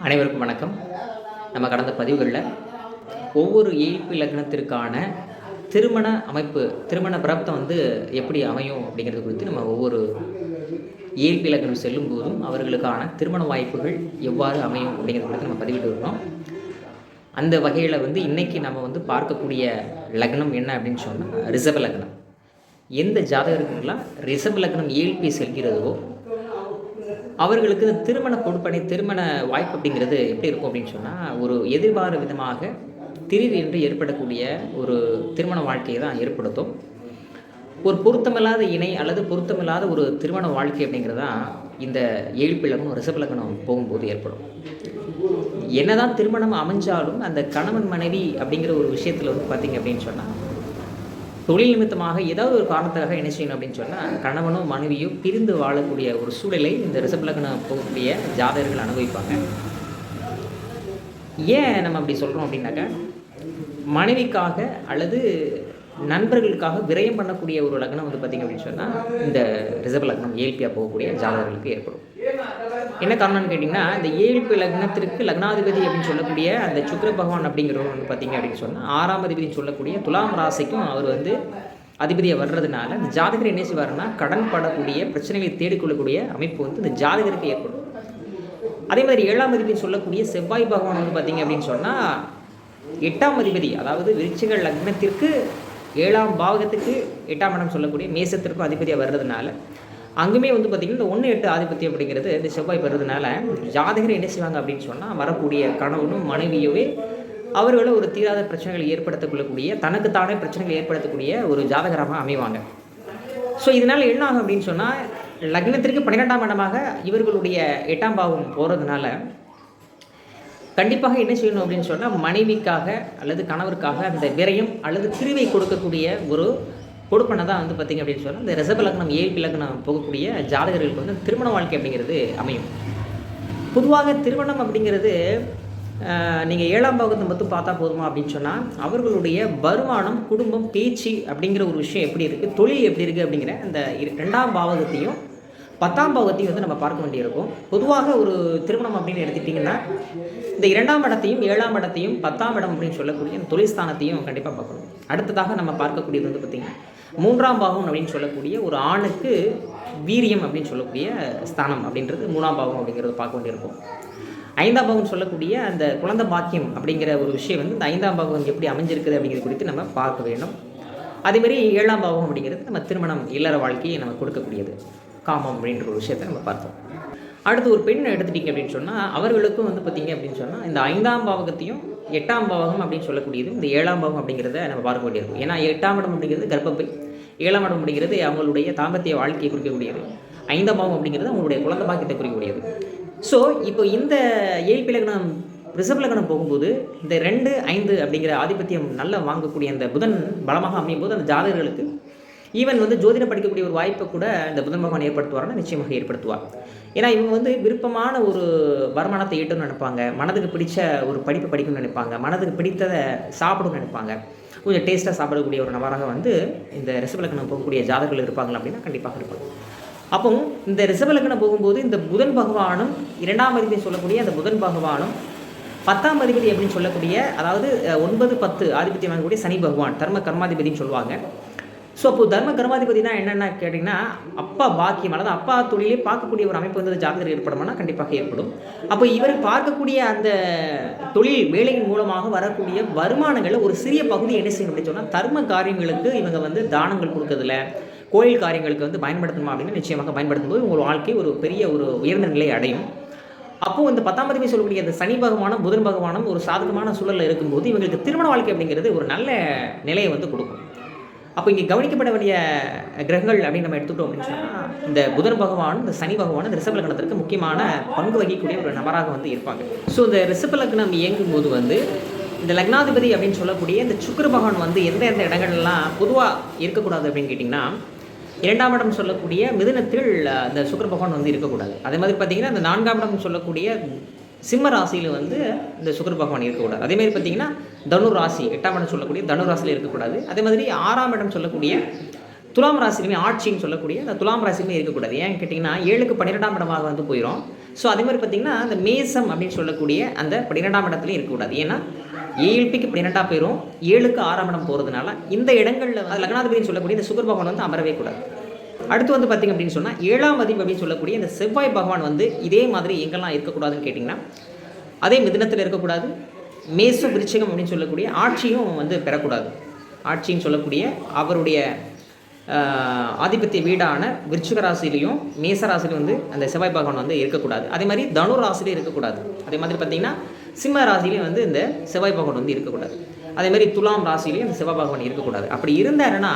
அனைவருக்கும் வணக்கம். நம்ம கடந்த பதிவுகளில் ஒவ்வொரு ஏழ்பி லக்னத்திற்கான திருமண அமைப்பு திருமண பிராப்தம் வந்து எப்படி அமையும் அப்படிங்கிறது குறித்து நம்ம ஒவ்வொரு இயல்பு இலக்கணம் செல்லும் போதும் அவர்களுக்கான திருமண வாய்ப்புகள் எவ்வாறு அமையும் அப்படிங்கிறது குறித்து நம்ம பதிவிட்டு இருக்கோம் அந்த வகையில் வந்து இன்றைக்கி நம்ம வந்து பார்க்கக்கூடிய லக்னம் என்ன அப்படின்னு சொன்னால் ரிசர்வ் லக்னம் எந்த ஜாதகருக்கெல்லாம் ரிசர்வ் லக்னம் இயல்பி செல்கிறதோ அவர்களுக்கு இந்த திருமண கொடுப்பனை திருமண வாய்ப்பு அப்படிங்கிறது எப்படி இருக்கும் அப்படின்னு சொன்னால் ஒரு எதிர்பார விதமாக திடீரென்று ஏற்படக்கூடிய ஒரு திருமண வாழ்க்கையை தான் ஏற்படுத்தும். ஒரு பொருத்தமில்லாத இணை அல்லது பொருத்தமில்லாத ஒரு திருமண வாழ்க்கை அப்படிங்கிறது தான் இந்த ஏழ்பிழகம் ரிசபிலகனம் போகும்போது ஏற்படும். என்னதான் திருமணம் அமைஞ்சாலும் அந்த கணவன் மனைவி அப்படிங்கிற ஒரு விஷயத்தில் வந்து பார்த்திங்க அப்படின்னு சொன்னால் தொழில் நிமித்தமாக ஏதாவது ஒரு காரணத்துக்காக என்ன செய்யணும் அப்படின்னு சொன்னால் கணவனோ மனைவியோ பிரிந்து வாழக்கூடிய ஒரு சூழலை இந்த ரிசப்லக்கணம் போகக்கூடிய ஜாதகர்கள் அனுபவிப்பாங்க. ஏன் நம்ம அப்படி சொல்கிறோம் அப்படின்னாக்கா மனைவிக்காக அல்லது நண்பர்களுக்காக விரயம் பண்ணக்கூடிய ஒரு லக்னம் வந்து பார்த்திங்க அப்படின்னு சொன்னால் இந்த ரிசர்வ் லக்னம் இயல்பியாக போகக்கூடிய ஜாதகர்களுக்கு ஏற்படும். என்ன காரணம்னு கேட்டிங்கன்னா இந்த ஏழ்பு லக்னத்திற்கு லக்னாதிபதி அப்படின்னு சொல்லக்கூடிய அந்த சுக்கர பகவான் அப்படிங்கிறவர் வந்து பார்த்திங்க அப்படின்னு சொன்னால் ஆறாம் அதிபதினு சொல்லக்கூடிய துலாம் ராசிக்கும் அவர் வந்து அதிபதியை வர்றதுனால இந்த ஜாதகர் என்ன செய்வார்னா கடன் படக்கூடிய பிரச்சனைகளை தேடிக்கொள்ளக்கூடிய அமைப்பு வந்து இந்த ஜாதகருக்கு ஏற்படும். அதே மாதிரி ஏழாம் அதிபதி சொல்லக்கூடிய செவ்வாய் பகவான் வந்து பார்த்திங்க அப்படின்னு சொன்னால் எட்டாம் அதிபதி அதாவது விருச்சிக லக்னத்திற்கு ஏழாம் பாவகத்துக்கு எட்டாம் இடம் சொல்லக்கூடிய மேசத்திற்கும் அதிபதியாக வர்றதுனால அங்குமே வந்து பார்த்திங்கன்னா இந்த ஒன்று எட்டு ஆதிபத்தியம் அப்படிங்கிறது இந்த செவ்வாய் பெறுறதுனால ஜாதகர் என்ன செய்வாங்க அப்படின்னு சொன்னால் வரக்கூடிய கணவனும் மனைவியவே அவர்களை ஒரு தீராத பிரச்சனைகளை ஏற்படுத்தக்கொள்ளக்கூடிய தனக்குத்தானே பிரச்சனைகள் ஏற்படுத்தக்கூடிய ஒரு ஜாதகரமாக அமைவாங்க. ஸோ இதனால் என்ன ஆகும் அப்படின்னு சொன்னால் லக்னத்திற்கு பன்னிரெண்டாம் இடமாக இவர்களுடைய எட்டாம் பாவம் போகிறதுனால கண்டிப்பாக என்ன செய்யணும் அப்படின்னு சொன்னால் மனைவிக்காக அல்லது கணவருக்காக அந்த விரயம் அல்லது பிரிவை கொடுக்கக்கூடிய ஒரு கொடுப்பனை தான் வந்து பார்த்திங்க அப்படின்னு சொன்னால் இந்த ரிசர்வ் லக்னம் ஏழ்பி லக்னம் போகக்கூடிய ஜாதகர்களுக்கு வந்து திருமண வாழ்க்கை அப்படிங்கிறது அமையும். பொதுவாக திருமணம் அப்படிங்கிறது நீங்கள் ஏழாம் பாகத்தை மட்டும் பார்த்தா போதுமா அப்படின்னு சொன்னால் அவர்களுடைய வருமானம் குடும்பம் பேச்சு அப்படிங்கிற ஒரு விஷயம் எப்படி இருக்குது தொழில் எப்படி இருக்குது அப்படிங்கிற அந்த ரெண்டாம் பாவகத்தையும் பத்தாம் பாகத்தையும் வந்து நம்ம பார்க்க வேண்டியிருக்கும். பொதுவாக ஒரு திருமணம் அப்படின்னு எடுத்துட்டிங்கன்னா இந்த இரண்டாம் இடத்தையும் ஏழாம் இடத்தையும் பத்தாம் இடம் அப்படின்னு சொல்லக்கூடிய அந்த தொழில் ஸ்தானத்தையும் கண்டிப்பாக பார்க்கணும். அடுத்ததாக நம்ம பார்க்கக்கூடியது வந்து பார்த்திங்கன்னா மூன்றாம் பாவம் அப்படின்னு சொல்லக்கூடிய ஒரு ஆணுக்கு வீரியம் அப்படின்னு சொல்லக்கூடிய ஸ்தானம் அப்படின்றது மூணாம் பாவம் அப்படிங்கிறத பார்க்க வேண்டியிருக்கும். ஐந்தாம் பாகம் சொல்லக்கூடிய அந்த குழந்தை பாக்கியம் அப்படிங்கிற ஒரு விஷயம் வந்து இந்த ஐந்தாம் பாகம் எப்படி அமைஞ்சிருக்குது அப்படிங்கிறது குறித்து நம்ம பார்க்க வேண்டும். அதேமாதிரி ஏழாம் பாவம் அப்படிங்கிறது நம்ம திருமணம் இல்லற வாழ்க்கையை நம்ம கொடுக்கக்கூடியது. காமம் அப்படின்ற ஒரு விஷயத்தை நம்ம பார்த்தோம். அடுத்து ஒரு பெண் எடுத்துட்டீங்க அப்படின்னு சொன்னால் அவர்களுக்கும் வந்து பார்த்திங்க அப்படின்னு சொன்னால் இந்த ஐந்தாம் பாவகத்தையும் எட்டாம் பாவகம் அப்படின்னு சொல்லக்கூடியது இந்த ஏழாம் பாவம் அப்படிங்கிறத நம்ம பார்க்க வேண்டியிருக்கும் ஏன்னா எட்டாம் இடம் அப்படிங்கிறது கர்ப்பப்பை. ஏழாம் இடம் அப்படிங்கிறது அவங்களுடைய தாம்பத்திய வாழ்க்கையை குறிக்கக்கூடியது. ஐந்தாம் பாவம் அப்படிங்கிறது அவங்களுடைய குழந்தை பாக்கியத்தை குறிக்கக்கூடியது. ஸோ இப்போ இந்த ஏழ்பி லக்னம் ரிசர்வ் லக்னம் போகும்போது இந்த ரெண்டு ஐந்து அப்படிங்கிற ஆதிபத்தியம் நல்லா வாங்கக்கூடிய அந்த புதன் பலமாக அமையும் போது அந்த ஜாதகர்களுக்கு ஈவன் வந்து ஜோதிடம் படிக்கக்கூடிய ஒரு வாய்ப்பை கூட இந்த புதன் பகவான் ஏற்படுத்துவார்னா நிச்சயமாக ஏற்படுத்துவார். ஏன்னா இவங்க வந்து விருப்பமான ஒரு வருமானத்தை ஈட்டணும்னு நினைப்பாங்க. மனதுக்கு பிடிச்ச ஒரு படிப்பு படிக்கணும்னு நினைப்பாங்க. மனதுக்கு பிடித்ததை சாப்பிடணும்னு நினைப்பாங்க. கொஞ்சம் டேஸ்ட்டாக சாப்பிடக்கூடிய ஒரு நபராக வந்து இந்த ரிசபலக்கணம் போகக்கூடிய ஜாதகர்கள் இருப்பாங்க அப்படின்னா கண்டிப்பாக இருப்பாங்க அப்போ இந்த ரிசபலக்கணம் போகும்போது இந்த புதன் பகவானும் இரண்டாம் அதிபதி சொல்லக்கூடிய அந்த புதன் பகவானும் பத்தாம் அதிபதி அப்படின்னு சொல்லக்கூடிய அதாவது ஒன்பது பத்து ஆதிபத்தியம் வாங்கக்கூடிய சனி பகவான் தர்ம கர்மாதிபதினு சொல்லுவாங்க. ஸோ அப்போ தர்ம கர்மாதிபதினா என்னென்ன கேட்டிங்கன்னா அப்பா பாக்கியம் அதாவது அப்பா தொழிலே பார்க்கக்கூடிய ஒரு அமைப்பு வந்து ஜாதகர் ஏற்படுமானா கண்டிப்பாக ஏற்படும். அப்போ இவர் பார்க்கக்கூடிய அந்த தொழில் வேலையின் மூலமாக வரக்கூடிய வருமானங்களில் ஒரு சிறிய பகுதி என்ன செய்யணும் அப்படின்னு சொன்னால் தர்ம காரியங்களுக்கு இவங்க வந்து தானங்கள் கொடுக்கறதுல கோயில் காரியங்களுக்கு வந்து பயன்படுத்தணுமா அப்படின்னு நிச்சயமாக பயன்படுத்தும் போது உங்கள் வாழ்க்கை ஒரு பெரிய ஒரு உயர்ந்த நிலை அடையும். அப்போது இந்த பத்தாம் பதிவை சொல்லக்கூடிய அந்த சனி பகவானும் புதன் பகவானும் ஒரு சாதகமான சூழலில் இருக்கும்போது இவங்களுக்கு திருமண வாழ்க்கை அப்படிங்கிறது ஒரு நல்ல நிலையை வந்து கொடுக்கும். அப்போ இங்கே கவனிக்கப்பட வேண்டிய கிரகங்கள் அப்படின்னு நம்ம எடுத்துக்கிட்டோம் அப்படின்னு சொன்னால் இந்த புதன் பகவானும் இந்த சனி பகவானும் இந்த ரிஷப லக்னத்திற்கு முக்கியமான பங்கு வகிக்கக்கூடிய ஒரு நபராக வந்து இருப்பாங்க. ஸோ இந்த ரிஷப லக்னம் இயங்கும் போது வந்து இந்த லக்னாதிபதி அப்படின்னு சொல்லக்கூடிய இந்த சுக்கர பகவான் வந்து எந்த எந்த இடங்கள்லாம் பொதுவாக இருக்கக்கூடாது அப்படின்னு கேட்டிங்கன்னா இரண்டாம் இடம் சொல்லக்கூடிய மிதுனத்தில் இந்த சுக்கர பகவான் வந்து இருக்கக்கூடாது. அதே மாதிரி பார்த்தீங்கன்னா இந்த நான்காம் இடம் சொல்லக்கூடிய சிம்ம ராசியில் வந்து இந்த சுக்கர பகவான் இருக்கக்கூடாது. அதேமாதிரி பார்த்தீங்கன்னா தனு ராசி எட்டாம் இடம் சொல்லக்கூடிய தனு ராசியில் இருக்கக்கூடாது. அதே மாதிரி ஆறாம் இடம் சொல்லக்கூடிய துலாம் ராசிலுமே ஆட்சின்னு சொல்லக்கூடிய அந்த துலாம் ராசிலுமே இருக்கக்கூடாது. ஏன் கேட்டிங்கன்னா ஏழுக்கு பன்னிரெண்டாம் இடமாக வந்து போயிடும் ஸோ அதே மாதிரி பார்த்திங்கன்னா அந்த மேசம் அப்படின்னு சொல்லக்கூடிய அந்த பன்னிரெண்டாம் இடத்துலையும் இருக்கக்கூடாது. ஏன்னா ஏஎல்பிக்கு பன்னிரெண்டாக போயிடும் ஏழுக்கு ஆறாம் இடம் போகிறதுனால இந்த இடங்களில் அது லக்னாதிபதினு சொல்லக்கூடிய இந்த சுகர் பகவான் வந்து அமரவே கூடாது. அடுத்து வந்து பார்த்திங்க அப்படின்னு சொன்னால் ஏழாம் அதிபதி அப்படின்னு சொல்லக்கூடிய இந்த செவ்வாய் பகவான் வந்து இதே மாதிரி எங்கெல்லாம் இருக்கக்கூடாதுன்னு கேட்டிங்கன்னா அதே மிதினத்தில் இருக்கக்கூடாது மேச விருச்சகம் அப்படின்னு சொல்லக்கூடிய ஆட்சியும் வந்து பெறக்கூடாது. ஆட்சின்னு சொல்லக்கூடிய அவருடைய ஆதிபத்திய வீடான விருச்சிக ராசிலையும் மேச ராசிலையும் வந்து அந்த செவ்வாய் பகவான் வந்து இருக்கக்கூடாது. அதே மாதிரி தனு ராசிலையும் இருக்கக்கூடாது. அதே மாதிரி பார்த்தீங்கன்னா சிம்ம ராசிலையும் வந்து இந்த செவ்வாய் பகவான் வந்து இருக்கக்கூடாது. அதே மாதிரி துலாம் ராசிலையும் இந்த செவ்வாய் பகவான் இருக்கக்கூடாது. அப்படி இருந்தாருன்னா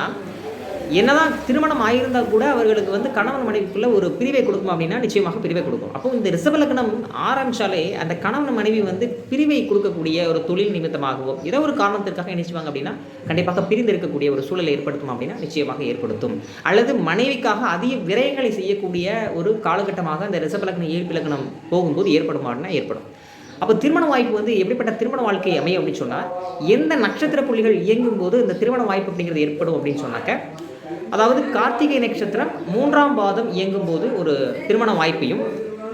என்னதான் திருமணம் ஆகியிருந்தால் கூட அவர்களுக்கு வந்து கணவன் மனைவிக்குள்ள ஒரு பிரிவை கொடுக்கும் அப்படின்னா நிச்சயமாக பிரிவை கொடுக்கும். அப்போ இந்த ரிசவலக்கணம் ஆரம்பிச்சாலே அந்த கணவன் மனைவி வந்து பிரிவை கொடுக்கக்கூடிய ஒரு தொழில் நிமித்தமாகவும் ஏதோ ஒரு காரணத்திற்காக நினைச்சுவாங்க அப்படின்னா கண்டிப்பாக பிரிந்து இருக்கக்கூடிய ஒரு சூழலை ஏற்படுத்தும் அப்படின்னா நிச்சயமாக ஏற்படுத்தும். அல்லது மனைவிக்காக அதிக விரயங்களை செய்யக்கூடிய ஒரு காலகட்டமாக அந்த ரிசவலக்கணம் ஏற்பிலக்கணம் போகும்போது ஏற்படும் அப்படின்னா ஏற்படும். அப்போ திருமண வாய்ப்பு வந்து எப்படிப்பட்ட திருமண வாழ்க்கை அமையும் அப்படின்னு சொன்னால் எந்த நட்சத்திர புள்ளிகள் இயங்கும் போது இந்த திருமண வாய்ப்பு அப்படிங்கிறது ஏற்படும் அப்படின்னு சொன்னாக்க அதாவது கார்த்திகை நட்சத்திரம் மூன்றாம் பாதம் இயங்கும் போது ஒரு திருமண வாய்ப்பையும்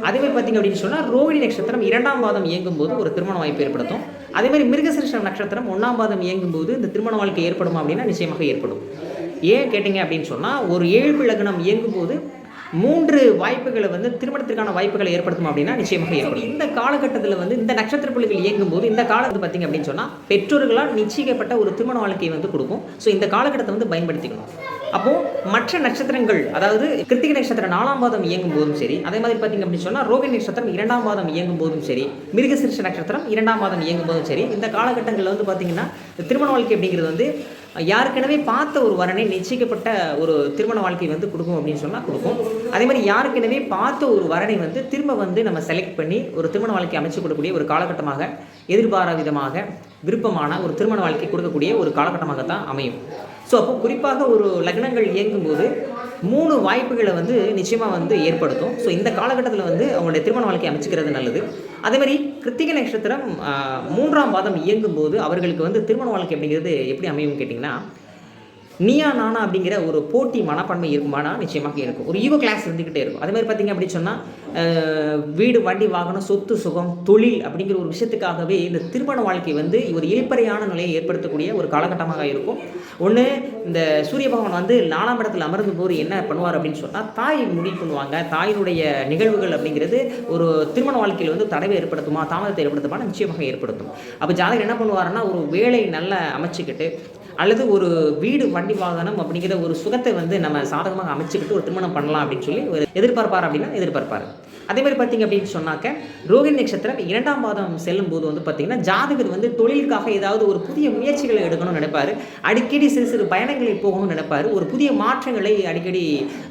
அதே மாதிரி பார்த்தீங்க அப்படின்னு சொன்னால் ரோகிணி நட்சத்திரம் இரண்டாம் பாதம் இயங்கும் போது ஒரு திருமண வாய்ப்பு ஏற்படுத்தும். அதே மாதிரி மிருகசிருஷ்ண நட்சத்திரம் ஒன்றாம் பாதம் இயங்கும் போது இந்த திருமண வாழ்க்கை ஏற்படும் அப்படின்னா நிச்சயமாக ஏற்படும். ஏன் கேட்டிங்க அப்படின்னு சொன்னால் ஒரு ஏழு லக்னம் இயங்கும் போது மூன்று வாய்ப்புகளை வந்து திருமணத்திற்கான வாய்ப்புகளை ஏற்படுத்தும் அப்படின்னா நிச்சயமாக ஏற்படும். இந்த காலகட்டத்தில் வந்து இந்த நட்சத்திர புள்ளிகள் இயங்கும் போது இந்த காலத்து பார்த்தீங்க அப்படின்னு சொன்னால் பெற்றோர்களால் நிச்சயிக்கப்பட்ட ஒரு திருமண வாழ்க்கையை வந்து கொடுக்கும். ஸோ இந்த காலகட்டத்தை வந்து பயன்படுத்திக்கணும். அப்போ மற்ற நட்சத்திரங்கள் அதாவது கிருத்திகை நட்சத்திரம் நாலாம் பாதம் இயங்கும் போதும் சரி அதே மாதிரி பார்த்தீங்க அப்படின்னு சொன்னால் ரோகிணி நட்சத்திரம் இரண்டாம் பாதம் இயங்கும் போதும் சரி மிருகசிருஷ நட்சத்திரம் இரண்டாம் பாதம் இயங்கும் போதும் சரி இந்த காலகட்டங்களில் வந்து பார்த்தீங்கன்னா இந்த திருமண வாழ்க்கை அப்படிங்கிறது வந்து யாருக்கெனவே பார்த்த ஒரு வரனை நிச்சயிக்கப்பட்ட ஒரு திருமண வாழ்க்கை வந்து கொடுக்கும் அப்படின்னு சொன்னால் கொடுக்கும். அதே மாதிரி யாருக்கெனவே பார்த்த ஒரு வரனை வந்து திரும்ப வந்து நம்ம செலக்ட் பண்ணி ஒரு திருமண வாழ்க்கை அமைச்சு கொடுக்கக்கூடிய ஒரு காலகட்டமாக எதிர்பாரா விதமாக விருப்பமான ஒரு திருமண வாழ்க்கை கொடுக்கக்கூடிய ஒரு காலகட்டமாக தான் அமையும். ஸோ அப்போ குறிப்பாக ஒரு லக்னங்கள் இயங்கும்போது மூணு வாய்ப்புகளை வந்து நிச்சயமாக வந்து ஏற்படுத்தும். ஸோ இந்த காலகட்டத்தில் வந்து அவங்களுடைய திருமண வாழ்க்கையை அமைச்சிக்கிறது நல்லது. அதேமாதிரி கிருத்திக கிருத்திகை நட்சத்திரம் மூன்றாம் பாதம் இயங்கும்போது அவர்களுக்கு வந்து திருமண வாழ்க்கை அப்படிங்கிறது எப்படி அமையும் கேட்டிங்கன்னா நீயா நானா அப்படிங்கிற ஒரு போட்டி மனப்பான்மை இருக்குமானா நிச்சயமாக இருக்கும். ஒரு ஈவோ கிளாஸ் இருந்துக்கிட்டே இருக்கும். அதே மாதிரி பார்த்தீங்க அப்படின்னு சொன்னால் வீடு வண்டி வாகனம் சொத்து சுகம் தொழில் அப்படிங்கிற ஒரு விஷயத்துக்காகவே இந்த திருமண வாழ்க்கை வந்து ஒரு இழிப்பறையான நிலையை ஏற்படுத்தக்கூடிய ஒரு காலகட்டமாக இருக்கும். ஒன்று இந்த சூரிய பகவான் வந்து நாலாம் இடத்துல அமர்ந்து போது என்ன பண்ணுவார் அப்படின்னு சொன்னால் தாய் முடிவு பண்ணுவாங்க தாயினுடைய நிகழ்வுகள் அப்படிங்கிறது ஒரு திருமண வாழ்க்கையில் வந்து தடவை ஏற்படுத்துமா தாமதத்தை ஏற்படுத்துமா நிச்சயமாக ஏற்படுத்தும். அப்போ ஜாதகர் என்ன பண்ணுவாருன்னா ஒரு வேலை நல்லா அமைச்சுக்கிட்டு அல்லது ஒரு வீடு வண்டி வாகனம் அப்படிங்கிற ஒரு சுகத்தை வந்து நம்ம சாதகமாக அமைச்சுக்கிட்டு ஒரு திருமணம் பண்ணலாம் அப்படின்னு சொல்லி ஒரு எதிர்பார்ப்பார் அப்படின்னா எதிர்பார்ப்பார். அதே மாதிரி பார்த்தீங்க அப்படின்னு சொன்னாக்க ரோஹிணி நட்சத்திரம் இரண்டாம் பாதம் செல்லும் போது வந்து பார்த்திங்கன்னா ஜாதகர் வந்து தொழிலுக்காக ஏதாவது ஒரு புதிய முயற்சிகளை எடுக்கணும்னு நினைப்பார். அடிக்கடி சிறு சிறு பயணங்களில் போகணும்னு நினைப்பார். ஒரு புதிய மாற்றங்களை அடிக்கடி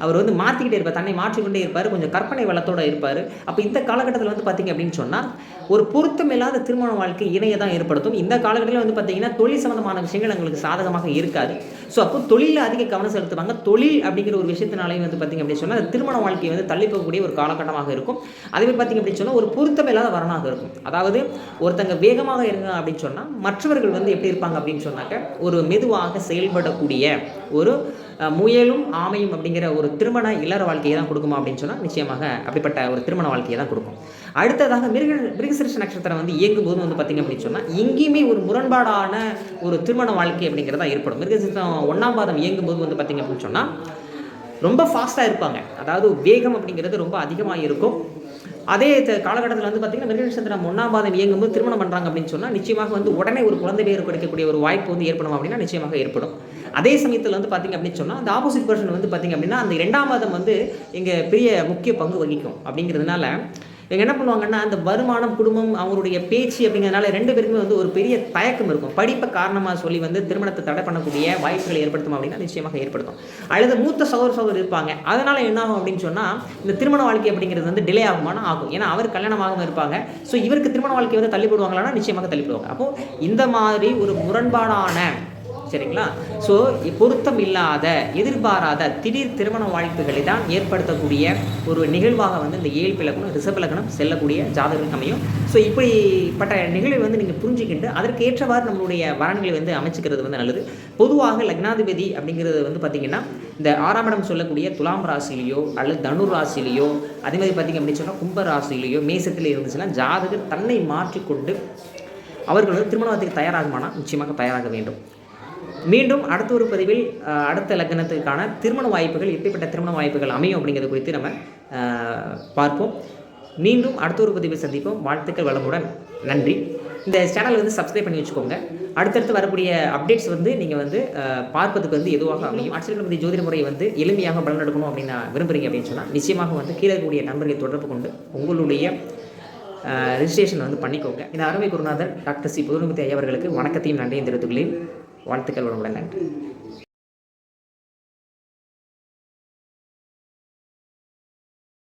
அவர் வந்து மாற்றிக்கிட்டே இருப்பார். தன்னை மாற்றிக்கொண்டே இருப்பார். கொஞ்சம் கற்பனை வளத்தோடு இருப்பார். அப்போ இந்த காலகட்டத்தில் வந்து பார்த்திங்க அப்படின்னு சொன்னால் ஒரு பொருத்தமில்லாத திருமண வாழ்க்கை இணையை தான் ஏற்படுத்தும். இந்த காலகட்டத்தில் வந்து பார்த்தீங்கன்னா தொழில் சம்பந்தமான விஷயங்கள் எங்களுக்கு சாதகமாக இருக்காது. ஸோ அப்போ தொழிலில் அதிக கவனம் செலுத்துவாங்க. தொழில் அப்படிங்கிற ஒரு விஷயத்தினாலேயும் வந்து பார்த்தீங்க அப்படின்னு சொன்னால் திருமண வாழ்க்கையை வந்து தள்ளி போகக்கூடிய ஒரு காலகட்டமாக இருக்கும். அதேமாதிரி பார்த்திங்க அப்படின்னு சொன்னால் ஒரு பொருத்தமில்லாத வரனாக இருக்கும். அதாவது ஒருத்தங்க வேகமாக இருங்க அப்படின்னு சொன்னால் மற்றவர்கள் வந்து எப்படி இருப்பாங்க அப்படின்னு சொன்னாக்க ஒரு மெதுவாக செயல்படக்கூடிய ஒரு முயலும் ஆமையும் அப்படிங்கிற ஒரு திருமண இல்லற வாழ்க்கையை தான் கொடுக்குமா அப்படின்னு சொன்னால் நிச்சயமாக அப்படிப்பட்ட ஒரு திருமண வாழ்க்கையை தான் கொடுக்கும். அடுத்ததாக மிருக மிருகசிருஷ நட்சத்திரம் வந்து இயங்கும் போது வந்து பார்த்திங்க அப்படின்னு சொன்னால் எங்கேயுமே ஒரு முரண்பாடான ஒரு திருமண வாழ்க்கை அப்படிங்கிறதா ஏற்படும். மிருகசிருஷம் ஒன்றாம் பாதம் இயங்கும் போது வந்து பார்த்திங்க அப்படின்னு சொன்னால் ரொம்ப ஃபாஸ்ட்டாக இருப்பாங்க. அதாவது வேகம் அப்படிங்கிறது ரொம்ப அதிகமாக இருக்கும் அதே காலகட்டத்தில் வந்து பார்த்தீங்கன்னா மிருக நட்சத்திரம் ஒன்றாம் பாதம் இயங்கும்போது திருமணம் பண்ணுறாங்க அப்படின்னு சொன்னால் நிச்சயமாக வந்து உடனே ஒரு குழந்தை பேர் கிடைக்கக்கூடிய ஒரு வாய்ப்பு வந்து ஏற்படும் அப்படின்னா நிச்சயமாக ஏற்படும். அதே சமயத்தில் வந்து பார்த்தீங்க அப்படின்னு சொன்னால் அந்த ஆப்போசிட் பர்சன் வந்து பார்த்தீங்க அப்படின்னா அந்த இரண்டாம் மாதம் வந்து இங்கே பெரிய முக்கிய பங்கு வகிக்கும் அப்படிங்கிறதுனால இவங்க என்ன பண்ணுவாங்கன்னா அந்த வருமானம் குடும்பம் அவங்களுடைய பேச்சு அப்படிங்கிறதுனால ரெண்டு பேருக்குமே வந்து ஒரு பெரிய தயக்கம் இருக்கும். படிப்பை காரணமாக சொல்லி வந்து திருமணத்தை தடை பண்ணக்கூடிய வாய்ப்புகளை ஏற்படுத்தும் அப்படின்னா நிச்சயமாக ஏற்படுத்தும். அல்லது மூத்த சகோதர சகோதரர் இருப்பாங்க. அதனால் என்ன ஆகும் அப்படின்னு சொன்னால் இந்த திருமண வாழ்க்கை அப்படிங்கிறது வந்து டிலே ஆகுமானா ஆகும். ஏன்னா அவர் கல்யாணமாகவும் இருப்பாங்க. ஸோ இவருக்கு திருமண வாழ்க்கை வந்து தள்ளிப்படுவாங்களான்னா நிச்சயமாக தள்ளிப்படுவாங்க. அப்போ அப்போது இந்த மாதிரி ஒரு முரண்பாடான சரிங்களா? ஸோ பொருத்தம் இல்லாத எதிர்பாராத திடீர் திருமண வாய்ப்புகளை தான் ஏற்படுத்தக்கூடிய ஒரு நிகழ்வாக வந்து இந்த ஏழு பிளக்கணும் ரிசர்வ் செல்லக்கூடிய ஜாதகம் அமையும். ஸோ இப்படிப்பட்ட நிகழ்வை வந்து நீங்கள் புரிஞ்சுக்கிட்டு அதற்கு ஏற்றவாறு நம்மளுடைய வரன்களை வந்து அமைச்சுக்கிறது வந்து நல்லது. பொதுவாக லக்னாதிபதி அப்படிங்கிறது வந்து பார்த்திங்கன்னா இந்த ஆறாம் இடம் சொல்லக்கூடிய துலாம் ராசிலேயோ அல்லது தனுர் ராசிலேயோ அதே மாதிரி பார்த்திங்க அப்படின்னு சொன்னால் கும்ப ராசிலேயோ மேசத்தில் இருந்துச்சுன்னா ஜாதகர் தன்னை மாற்றிக்கொண்டு அவர்கள் வந்து திருமணத்துக்கு தயாராகுமானால் நிச்சயமாக தயாராக வேண்டும். மீண்டும் அடுத்த ஒரு பதிவில் அடுத்த லக்னத்துக்கான திருமண வாய்ப்புகள் எப்படிப்பட்ட திருமண வாய்ப்புகள் அமையும் அப்படிங்கிறது குறித்து நம்ம பார்ப்போம். மீண்டும் அடுத்த ஒரு பதிவில் சந்திப்போம். வாழ்த்துக்கள் வளமுடன். நன்றி. இந்த சேனல் வந்து சப்ஸ்கிரைப் பண்ணி வச்சுக்கோங்க. அடுத்தடுத்து வரக்கூடிய அப்டேட்ஸ் வந்து நீங்கள் வந்து பார்ப்பதுக்கு வந்து எதுவாக அமையும்? ஆட்சியர்கள் ஜோதிட முறையை வந்து எளிமையாக பலன் எடுக்கணும் அப்படின்னு நான் விரும்புகிறீங்க அப்படின்னு சொன்னால் நிச்சயமாக வந்து கீழே இருக்கக்கூடிய நண்பர்களை தொடர்பு கொண்டு உங்களுடைய ரிஜிஸ்ட்ரேஷன் வந்து பண்ணிக்கோங்க. இந்த அருமை குருநாதர் டாக்டர் சி. புதுநுமதி ஐயா அவர்களுக்கு வணக்கத்தையும் நன்றியும் தெரிவித்துள்ளேன் வாழ்த்துக்கள் வளமுடன் நன்றி.